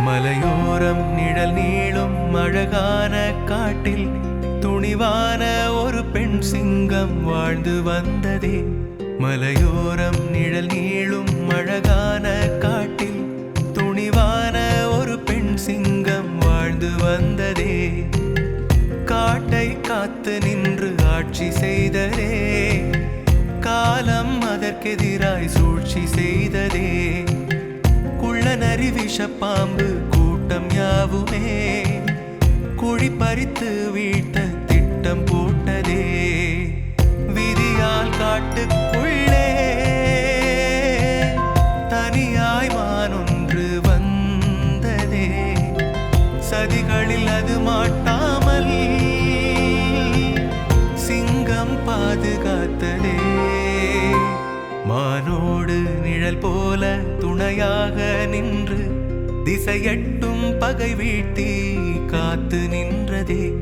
மலையோரம் நிழல் நீளும் அழகான காட்டில் துணிவான ஒரு பெண் சிங்கம் வாழ்ந்து வந்ததே. மலையோரம் நிழல் நீளும் அழகான காட்டில் துணிவான ஒரு பெண் சிங்கம் வாழ்ந்து வந்ததே. காட்டை காத்து நின்று ஆட்சி செய்ததே. காலம் அதற்கெதிராய் சூழ்ச்சி செய்ததே. விஷப்பாம்பு கூட்டம் யாவுமே? குழி பறித்து வீழ்த்த திட்டம் போட்டதே. விதியால் காட்டுக்குள்ளே தனியாய் மானொன்று வந்ததே. சதிகளில் அது மாட்டாமல் சிங்கம் பாதுகாத்ததே. மானோடு நிழல் போல துணையாக நின்று திசையட்டும் பகை வீழ்த்தி காத்து நின்றதே.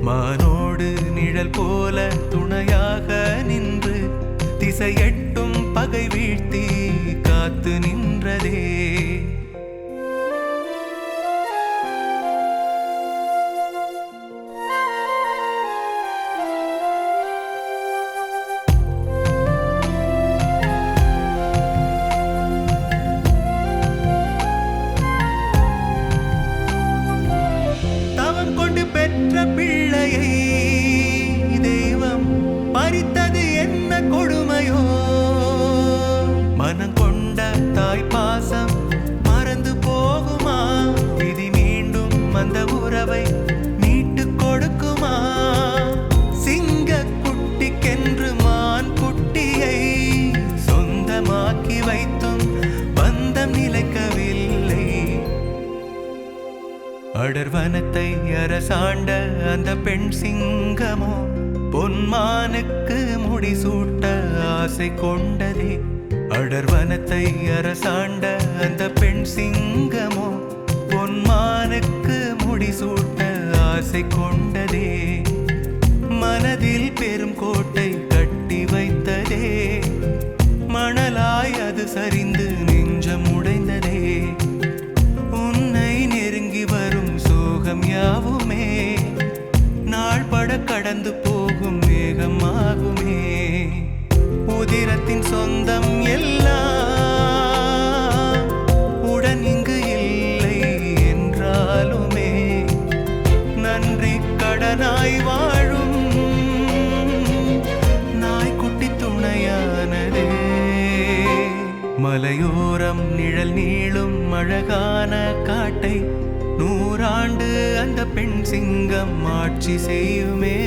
மானோடு நிழல் போல துணையாக நின்று திசையட்டும் பகை வீழ்த்தி காத்து நின்றதே. மனம் கொண்ட தாய் பாசம் மறந்து போகுமா? விதி மீண்டும் அந்த உறவை மீட்டு கொடுக்குமா? சிங்க குட்டிக்கென்று மான் குட்டியை சொந்தமாக்கி வைத்தும் பந்தம் நிலைக்கவில்லை. அடர்வனத்தை அரசாண்ட அந்த பெண் சிங்கமோ பொன்மானுக்கு முடிசூட்ட ஆசை கொண்டதே. அடர்வனத்தை அரசாண்ட அந்த பெண் சிங்கமோ பொன்மானுக்கு முடிசூட்ட ஆசை கொண்டதே. மனதில் பெரும் கோட்டை கட்டி வைத்ததே. மணலாய் அது சரிந்து உதிரத்தின் சொந்தம் எல்லாம் உடன் இங்கு இல்லை என்றாலுமே நன்றி கடனாய் வாழும் நாய்க்குட்டி துணையானதே. மலையோரம் நிழல் நீளும் அழகான காட்டை நூறாண்டு அந்த பெண் சிங்கம் ஆட்சி செய்யுமே.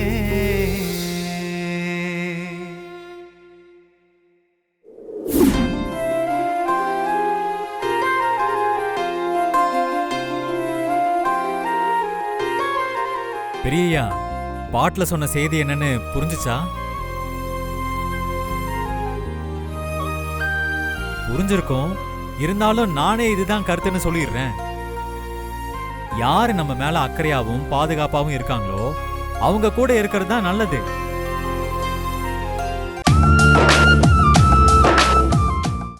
பெரியய்யா பாட்டுல சொன்ன செய்தி என்னன்னு புரிஞ்சுச்சா? புரிஞ்சிருக்கும். இருந்தாலும் நானே இதுதான் கருத்துன்னு சொல்லிடுறேன். யாரு நம்ம மேல அக்கறையாவும் பாதுகாப்பாவும் இருக்காங்களோ அவங்க கூட இருக்கிறது தான் நல்லது.